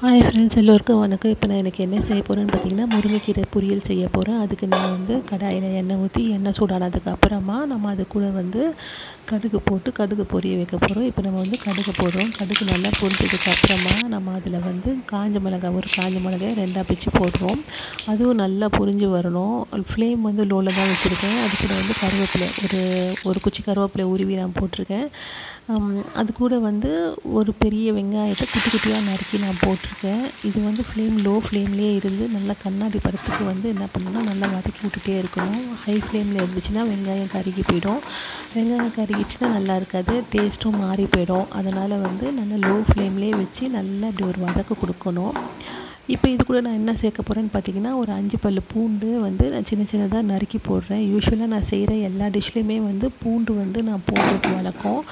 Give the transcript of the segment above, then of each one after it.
Hi friends எல்லோருக்கும் வணக்கம். இப்போ நான் எனக்கு என்ன செய்ய போகிறேன்னு பார்த்தீங்கன்னா முருங்கைக்கீரை பொரியல் செய்ய போகிறேன் அதுக்கு நான் வந்து கடாயில் எண்ணெய் ஊற்றி எண்ணெய் சூடானதுக்கு அப்புறமா நம்ம அது கூட வந்து கடுகு போட்டு கடுகு பொரிய வைக்க போகிறோம் இப்போ நம்ம வந்து கடுகு போடுறோம். கடுகு நல்லா பொரிஞ்சதுக்கு அப்புறமா நம்ம அதில் வந்து காஞ்ச மிளகாய் ஒரு காஞ்ச மிளகாய் ரெண்டாக பிச்சு போடுறோம். அதுவும் நல்லா பொரிஞ்சு வரணும். ஃப்ளேம் வந்து லோவில் தான் வச்சுருக்கேன். அது கூட வந்து கருவேப்பிலை ஒரு ஒரு குச்சி கருவேப்பிலை உருவி நான் போட்டிருக்கேன். அது கூட வந்து ஒரு பெரிய வெங்காயத்தை குட்டி குட்டியாக நறுக்கி நான் போட்டிருக்கேன். இது வந்து ஃப்ளேம் லோ ஃப்ளேம்லேயே இருந்து நல்லா கண்ணாடி படத்துக்கு வந்து என்ன பண்ணணும்னா நல்லா வதக்கி விட்டுட்டே இருக்கணும். ஹை ஃப்ளேமில் இருந்துச்சுன்னா வெங்காயம் கருகி போயிடும். வெங்காயம் கருகிச்சுன்னா நல்லா இருக்காது டேஸ்ட்டும் மாறி போயிடும். அதனால் வந்து நல்லா லோ ஃப்ளேம்லேயே வச்சு நல்லா இப்படி ஒரு வதக்கு கொடுக்கணும். இப்போ இது கூட நான் என்ன சேர்க்க போகிறேன்னு பார்த்தீங்கன்னா ஒரு அஞ்சு பல் பூண்டு வந்து நான் சின்ன சின்னதாக நறுக்கி போடுறேன். யூஸ்வலாக நான் செய்கிற எல்லா டிஷ்லேயுமே வந்து பூண்டு வந்து நான் போடுறது வழக்கம்.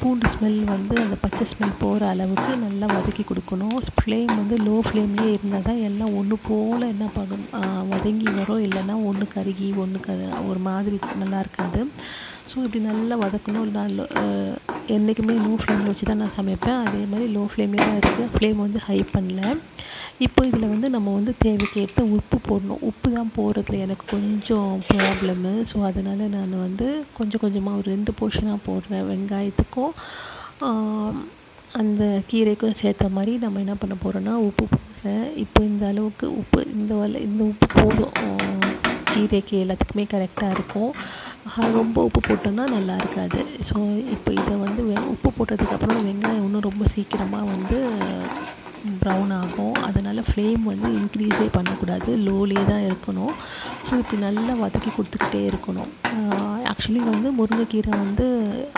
பூண்டு ஸ்மெல் வந்து அந்த பச்சை ஸ்மெல் போகிற அளவுக்கு நல்லா வதக்கி கொடுக்கணும். ஃப்ளேம் வந்து லோ ஃப்ளேம்லேயே இருந்தால் தான் எல்லாம் ஒன்று போல் என்ன பார்க்கணும் வதங்கி வரும். இல்லைன்னா ஒன்று கருகி ஒன்று க ஒரு மாதிரி நல்லா இருக்காது. ஸோ இப்படி நல்லா வதக்கணும். நான் என்றைக்குமே லோ ஃப்ளேமில் வச்சு தான் நான் சமைப்பேன். அதே மாதிரி லோ ஃப்ளேம்லேயே தான் இருக்குது ஃப்ளேம் வந்து ஹை பண்ணல. இப்போ இதில் வந்து நம்ம வந்து தேவைக்கேற்ப உப்பு போடணும். உப்பு தான் போடுறதுல எனக்கு கொஞ்சம் ப்ராப்ளமு ஸோ அதனால் நான் வந்து கொஞ்சம் கொஞ்சமாக ஒரு ரெண்டு போர்ஷனாக போடுறேன் வெங்காயத்துக்கும். அந்த கீரைக்கும் சேர்த்த மாதிரி நம்ம என்ன பண்ண போகிறோன்னா உப்பு போடுறேன். இப்போ இந்த அளவுக்கு உப்பு இந்த வலை இந்த உப்பு போதும். கீரைக்கு எல்லாத்துக்குமே கரெக்டாக இருக்கும். ரொம்ப உப்பு போட்டோம்னா நல்லா இருக்காது. ஸோ இப்போ இதை வந்து உப்பு போட்டதுக்கப்புறம் வெங்காயம் இன்னும் ரொம்ப சீக்கிரமாக வந்து ப்ரௌன் ஆகும். அதனால் ஃப்ளேம் வந்து இன்க்ரீஸே பண்ணக்கூடாது. லோலேயே தான் இருக்கணும். ஸோ இப்படி நல்லா வதக்கி கொடுத்துக்கிட்டே இருக்கணும். ஆக்சுவலி வந்து முருங்கைக்கீரை வந்து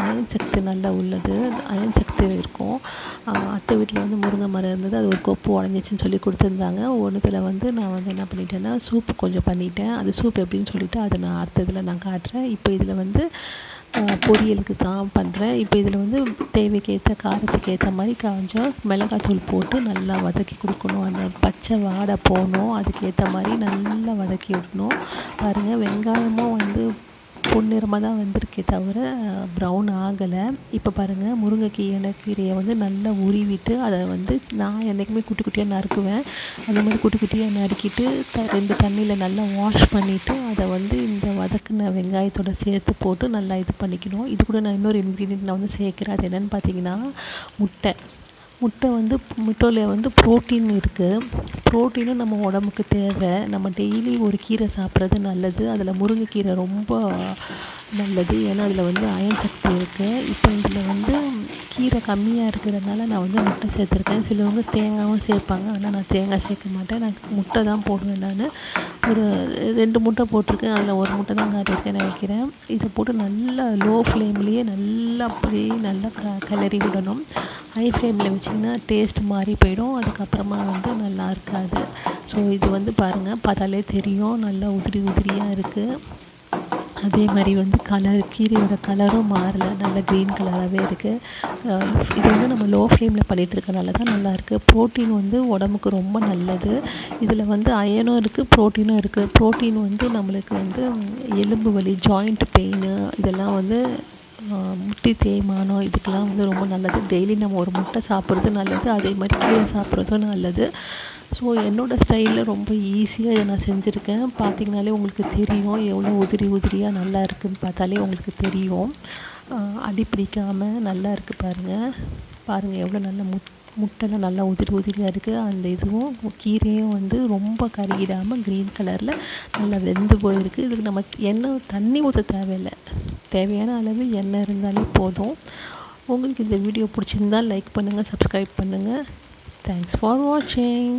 அயன் சக்தி நல்லா உள்ளது. அயன் சக்தி இருக்கும். அத்தை வீட்டில் வந்து முருங்கை மரம் இருந்தது. அது ஒரு கொப்பு உடஞ்சிச்சின்னு சொல்லி கொடுத்துருந்தாங்க. ஒன்றுத்தில் வந்து நான் வந்து என்ன பண்ணிட்டேன்னா சூப்பு கொஞ்சம் பண்ணிட்டேன். அது சூப் எப்படின்னு சொல்லிவிட்டு அதை நான் அடுத்த இதில் நான் காட்டுறேன். இப்போ இதில் வந்து பொரியலுக்கு தான் பண்ணுறேன் இப்போ இதில் வந்து தேவைக்கு ஏற்ற காரத்துக்கு ஏற்ற மாதிரி கொஞ்சம் மிளகாத்தூள் போட்டு நல்லா வதக்கி கொடுக்கணும். அந்த பச்சை வாடை போகணும். அதுக்கேற்ற மாதிரி நல்லா வதக்கி விடணும். பாருங்கள் வெங்காயமும் வந்து பொன்னிறமாக தான் வந்திருக்கே தவிர ப்ரௌன் ஆகலை. இப்போ பாருங்கள் முருங்கைக்கீரை கீரையை வந்து நல்லா உருவிட்டு அதை வந்து நான் என்றைக்குமே குட்டி குட்டியாக நறுக்குவேன். அந்த மாதிரி குட்டி குட்டியாக நறுக்கிட்டு த ரெண்டு தண்ணியில் நல்லா வாஷ் பண்ணிவிட்டு அதை வந்து இந்த வதக்குன வெங்காயத்தோட சேர்த்து போட்டு நல்லா இது பண்ணிக்கணும். இது கூட நான் இன்னொரு இன்க்ரீடியன்ட் நான் வந்து சேர்க்குறேன். அது என்னென்னு பார்த்தீங்கன்னா முட்டை. முட்டை வந்து முட்டையில் வந்து புரோட்டீன் இருக்குது புரோட்டீனும் நம்ம உடம்புக்கு தேவை. நம்ம டெய்லி ஒரு கீரை சாப்பிட்றது நல்லது. அதில் முருங்கைக்கீரை ரொம்ப நல்லது. ஏன்னா அதில் வந்து அயன் சக்தி இருக்குது இப்போ இதில் வந்து கீரை கம்மியாக இருக்கிறதுனால நான் வந்து முட்டை சேர்த்துருக்கேன். சிலவங்க தேங்காயும் சேர்ப்பாங்க. ஆனால் நான் தேங்காய் சேர்க்க மாட்டேன். நான் முட்டை தான் போடுவேன் நான். ஒரு ரெண்டு முட்டை போட்டிருக்கேன். அதில் ஒரு முட்டை தான் காட்டியிருக்கேன் நினைக்கிறேன். இதை போட்டு நல்லா லோ ஃப்ளேம்லேயே நல்லா அப்படியே நல்லா க கிளறி விடணும். ஹை ஃப்ளேமில் வச்சிங்கன்னா டேஸ்ட் மாறி போயிடும். அதுக்கப்புறமா வந்து நல்லா இருக்காது. ஸோ இது வந்து பாருங்கள் பார்த்தாலே தெரியும். நல்லா உதிரி உதிரியாக இருக்குது அதே மாதிரி வந்து கலர் கீரையோட கலரும் மாறலை. நல்ல க்ரீன் கலராகவே இருக்குது இது வந்து நம்ம லோ ஃப்ளேமில் பண்ணிகிட்டு இருக்கனால தான் நல்லாயிருக்கு ப்ரோட்டீன் வந்து உடம்புக்கு ரொம்ப நல்லது. இதில் வந்து அயனும் இருக்குது ப்ரோட்டீனும் இருக்குது ப்ரோட்டீன் வந்து நம்மளுக்கு வந்து எலும்பு வலி ஜாயிண்ட் பெயின் இதெல்லாம் வந்து முட்டி தேய்மானம் இதுக்கெல்லாம் வந்து ரொம்ப நல்லது. டெய்லி நம்ம ஒரு முட்டை சாப்பிட்றது நல்லது. அதே மாதிரி கீரை சாப்பிட்றதும் நல்லது. ஸோ என்னோடய ஸ்டைலில் ரொம்ப ஈஸியாக இதை நான் செஞ்சுருக்கேன். பார்த்திங்கனாலே உங்களுக்கு தெரியும் எவ்வளோ உதிரி உதிரியாக நல்லா இருக்குதுன்னு பார்த்தாலே உங்களுக்கு தெரியும். அடி பிடிக்காமல் நல்லா இருக்குது பாருங்கள் பாருங்கள் எவ்வளோ நல்ல முத் முட்டைலாம் நல்லா உதிரி உதிரியாக இருக்குது அந்த இதுவும் கீரையும் வந்து ரொம்ப கருகிடாமல் க்ரீன் கலரில் நல்லா வெந்து போயிருக்கு. இதுக்கு நம்ம எண்ணெய் தண்ணி ஊற்ற தேவையில்லை. தேவையான அளவு எண்ணெய் இருந்தாலே போதும். உங்களுக்கு இந்த வீடியோ பிடிச்சிருந்தால் லைக் பண்ணுங்கள் சப்ஸ்கிரைப் பண்ணுங்கள் தேங்க்ஸ் ஃபார் வாட்சிங்